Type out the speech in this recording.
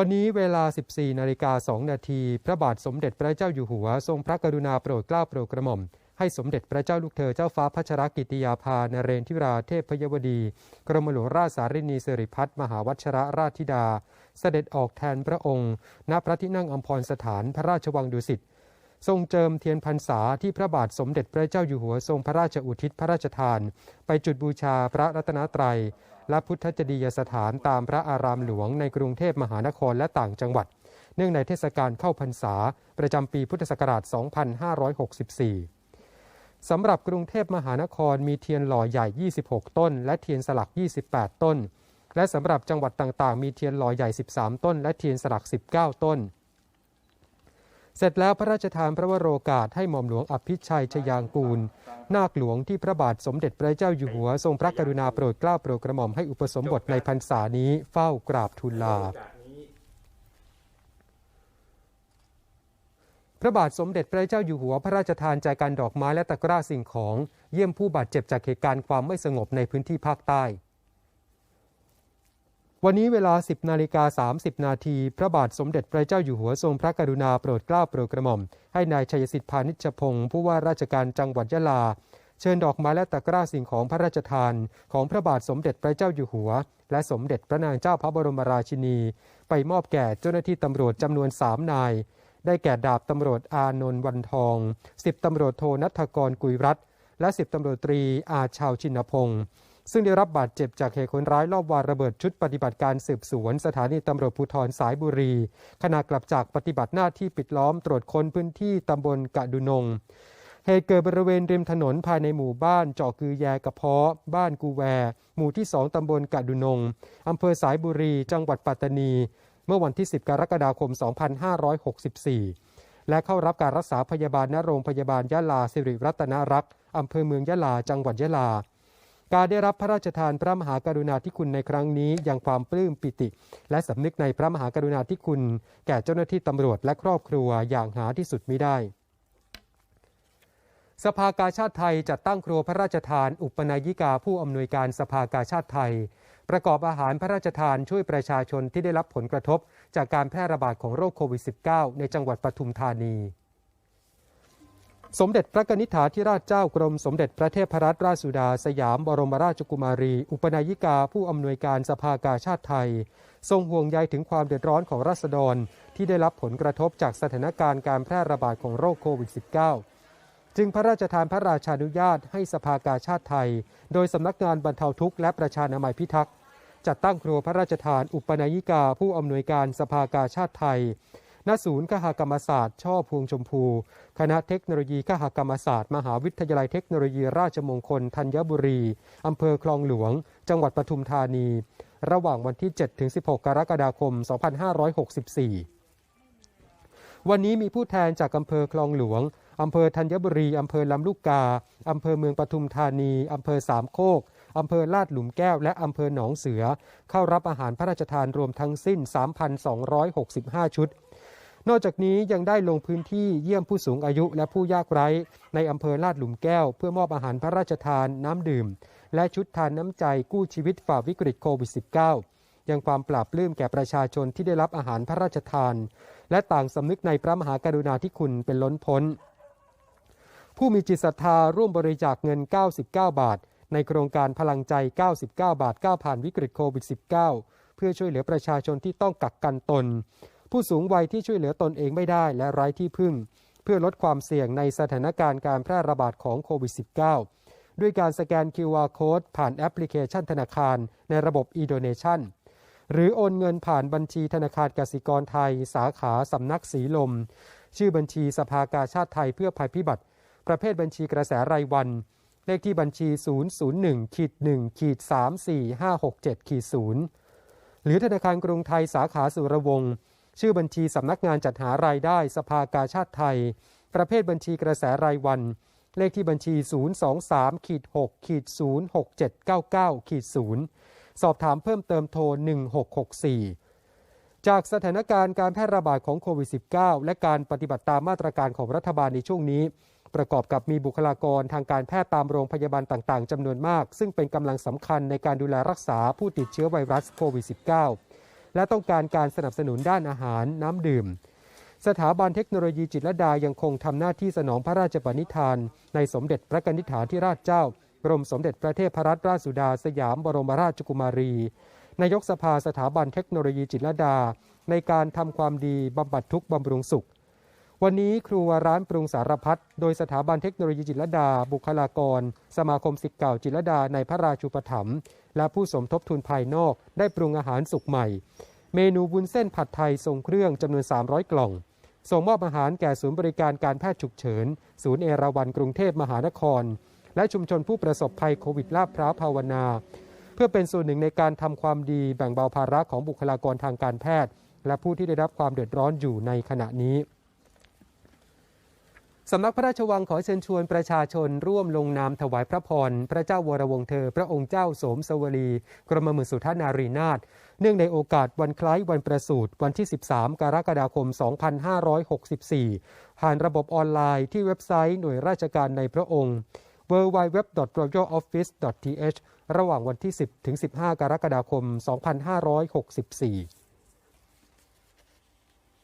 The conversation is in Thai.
วันนี้เวลา 14 นาฬิกา 2 นาที พระบาทสมเด็จพระเจ้าอยู่หัว ทรงพระกรุณาโปรดเกล้าโปรดกระหม่อม ให้สมเด็จพระเจ้าลูกเธอเจ้าฟ้าพัชรกิติยาภานเรนทิราเทพพยวดี กรมหลวงราชสารินีสิริพัฒน์มหาวัชรราชธิดา เสด็จออกแทนพระองค์ ณ พระที่นั่งอัมพรสถานพระราชวังดุสิต ทรงเจิมเทียนพรรษาที่พระบาทสมเด็จพระเจ้าอยู่หัวทรงพระราชอุทิศพระราชทาน ไปจุดบูชาพระรัตนตรัย และพุทธจดียสถานตามพระอารามหลวงในกรุงเทพมหานครและต่างจังหวัด เนื่องในเทศกาลเข้าพรรษา ประจำปีพุทธศักราช 2564 สำหรับกรุงเทพมหานครมีเทียนหล่อใหญ่ 26 ต้น และเทียนสลัก 28 ต้น และสำหรับจังหวัดต่างๆ มีเทียนหล่อใหญ่ 13 ต้น และเทียนสลัก 19 ต้น เสร็จแล้วพระราชทานพระวโรกาสให้หม่อมหลวงอภิชัยชยางกูล นาคหลวงที่พระบาทสมเด็จพระเจ้าอยู่หัว ทรงพระกรุณาโปรดเกล้าโปรดกระหม่อมให้อุปสมบทในพรรษานี้เฝ้ากราบทูลลาพระบาทสมเด็จพระเจ้าอยู่หัวพระราชทานแจกันดอกไม้และตะกร้าสิ่งของ เยี่ยมผู้บาดเจ็บจากเหตุการณ์ความไม่สงบในพื้นที่ภาคใต้ วันนี้เวลา 10นาฬิกา30 นาที พระบาทสมเด็จพระเจ้าอยู่หัวทรงพระกรุณาโปรดเกล้าโปรดกระหม่อม ให้นายชัยสิทธิพานิชพงศ์ผู้ว่าราชการจังหวัดยะลา เชิญดอกไม้และตะกร้าสิ่งของพระราชทาน ของพระบาทสมเด็จพระเจ้าอยู่หัว และสมเด็จพระนางเจ้าพระบรมราชินี ไปมอบแก่เจ้าหน้าที่ตำรวจจำนวน3นาย ได้แก่ดาบตำรวจอานนท์วันทอง10ตำรวจโทนัทกรกุยรัตและ10ตำรวจตรีอาชาวชินพงศ์ ซึ่งได้รับบาดเจ็บจากเหตุคนร้ายลอบวางระเบิดชุดปฏิบัติการสืบสวน สถานีตำรวจภูธรสายบุรี ขณะกลับจากปฏิบัติหน้าที่ปิดล้อมตรวจค้นพื้นที่ตำบลกะดุนงเหตุเกิดบริเวณริมถนนภายในหมู่บ้านเจาะคือแยกระเพาะ บ้านกูแว หมู่ที่2ตำบลกะดุนงอำเภอสายบุรี จังหวัดปัตตานี เมื่อวันที่ 10 กรกฎาคม 2564 และเข้ารับการรักษาพยาบาลณโรงพยาบาลยะลาสิริรัตนรักษ์อำเภอเมืองยะลา จังหวัดยะลา การได้รับพระราชทานพระมหากรุณาธิคุณในครั้งนี้ยังความปลื้มปิติ และสำนึกในพระมหากรุณาธิคุณ แก่เจ้าหน้าที่ตำรวจและครอบครัวอย่างหาที่สุดมิได้ สภากาชาติไทยจัดตั้งครัวพระราชทาน อุปนายิกาผู้อำนวยการสภากาชาติไทย ประกอบอาหารพระราชทานช่วยประชาชนที่ได้รับผลกระทบ จากการแพร่ระบาดของโรคโควิด -19 ในจังหวัดปทุมธานี สมเด็จพระนิษฐาธิราชเจ้ากรมสมเด็จพระเทพรัตนราชสุดา สยามบรมราชกุมารี อุปนายิกาผู้อำนวยการสภากาชาติไทย ทรงห่วงใยถึงความเดือดร้อนของราษฎร ที่ได้รับผลกระทบจากสถานการณ์การแพร่ระบาดของโรคโควิด -19 จึงพระราชทานพระราชานุญาตให้สภากาชาติไทย โดยสำนักงานบรรเทาทุกข์และประชานามัยพิทักษ์จัดตั้งครัวพระราชทานอุปนายิกาผู้อำนวยการสภากาชาติไทย ณศูนย์คหกรรมศาสตร์ ช่อพวงชมพู คณะเทคโนโลยีคหกรรมศาสตร์ มหาวิทยาลัยเทคโนโลยีราชมงคลธัญบุรี อำเภอคลองหลวง จังหวัดปทุมธานี ระหว่างวันที่ 7-16 กรกฎาคม 2564 วันนี้มีผู้แทนจากอำเภอคลองหลวง อำเภอธัญบุรี อำเภอลำลูกกา อำเภอเมืองปทุมธานี อำเภอสามโคกอำเภอลาดหลุมแก้ว และอำเภอหนองเสือ เข้ารับอาหารพระราชทานรวมทั้งสิ้น 3,265 ชุด นอกจากนี้ยังได้ลงพื้นที่เยี่ยมผู้สูงอายุและผู้ยากไร้ ในอำเภอลาดหลุมแก้ว เพื่อมอบอาหารพระราชทานน้ำดื่ม และชุดทานน้ำใจกู้ชีวิตฝ่าวิกฤตโควิด -19 ยังความปราบปลื้มแก่ประชาชนที่ได้รับอาหารพระราชทาน และต่างสำนึกในพระมหากรุณาธิคุณเป็นล้นพ้น ผู้มีจิตศรัทธาร่วมบริจาคเงิน 99 บาท ในโครงการพลังใจ 99 บาทก้าวผ่านวิกฤตโควิด -19 เพื่อช่วยเหลือประชาชนที่ต้องกักกันตน ผู้สูงวัยที่ช่วยเหลือตนเองไม่ได้และไร้ที่พึ่ง เพื่อลดความเสี่ยงในสถานการณ์การแพร่ระบาดของโควิด -19 ด้วยการสแกน QR Code ผ่านแอปพลิเคชันธนาคารในระบบ e-donation หรือโอนเงินผ่านบัญชีธนาคารกสิกรไทย สาขาสำนักสีลม ชื่อบัญชีสภากาชาติไทยเพื่อภัยพิบัติ ประเภทบัญชีกระแสรายวัน เลขที่บัญชี 001ขีด1ขีด34567ขีด0หรือธนาคารกรุงไทยสาขาสุรวงศ์ ชื่อบัญชีสำนักงานจัดหารายได้สภากาชาติไทย ประเภทบัญชีกระแสรายวัน เลขที่บัญชี 023ขีด6ขีด06799ขีด0สอบถามเพิ่มเติมโทร 1664 จากสถานการณ์การแพร่ระบาดของโควิด -19 และการปฏิบัติตามมาตรการของรัฐบาลในช่วงนี้ ประกอบกับมีบุคลากรทางการแพทย์ตามโรงพยาบาลต่าง ๆจำนวนมาก ซึ่งเป็นกำลังสำคัญในการดูแลรักษาผู้ติดเชื้อไวรัสโควิด -19 และต้องการการสนับสนุนด้านอาหารน้ำดื่ม สถาบันเทคโนโลยีจิตรดายังคงทำหน้าที่สนองพระราชปณิธาน ในสมเด็จพระกนิษฐาธิราชเจ้ากรมสมเด็จพระเทพรัตนราชสุดาสยามบรมราชกุมารี นายกสภาสถาบันเทคโนโลยีจิตรดา ในการทำความดีบำบัดทุกบำรุงสุข วันนี้ครัวร้านปรุงสารพัดโดยสถาบันเทคโนโลยีจิตรดา บุคลากร สมาคมสิทธิ์เก่าจิตรดาในพระราชูปถัมภ์ และผู้สมทบทุนภายนอกได้ปรุงอาหารสุกใหม่ เมนูวุ้นเส้นผัดไทยทรงเครื่องจำนวน 300 กล่อง ส่งมอบอาหารแก่ศูนย์บริการการแพทย์ฉุกเฉิน ศูนย์เอราวัณกรุงเทพมหานคร และชุมชนผู้ประสบภัยโควิดลาดพร้าวภาวนา เพื่อเป็นส่วนหนึ่งในการทำความดีแบ่งเบาภาระของบุคลากรทางการแพทย์ และผู้ที่ได้รับความเดือดร้อนอยู่ในขณะนี้ สำนักพระราชวังขอเชิญชวนประชาชนร่วมลงนามถวายพระพร พระเจ้าวรวงเธอ พระองค์เจ้าโสมสวลีกรมหมื่นสุทานารีนาถเนื่องในโอกาสวันคล้ายวันประสูติวันที่ 13 กรกฎาคม 2564 ผ่านระบบออนไลน์ที่เว็บไซต์หน่วยราชการในพระองค์ www.royaloffice.th ระหว่างวันที่ 10 ถึง 15 กรกฎาคม 2564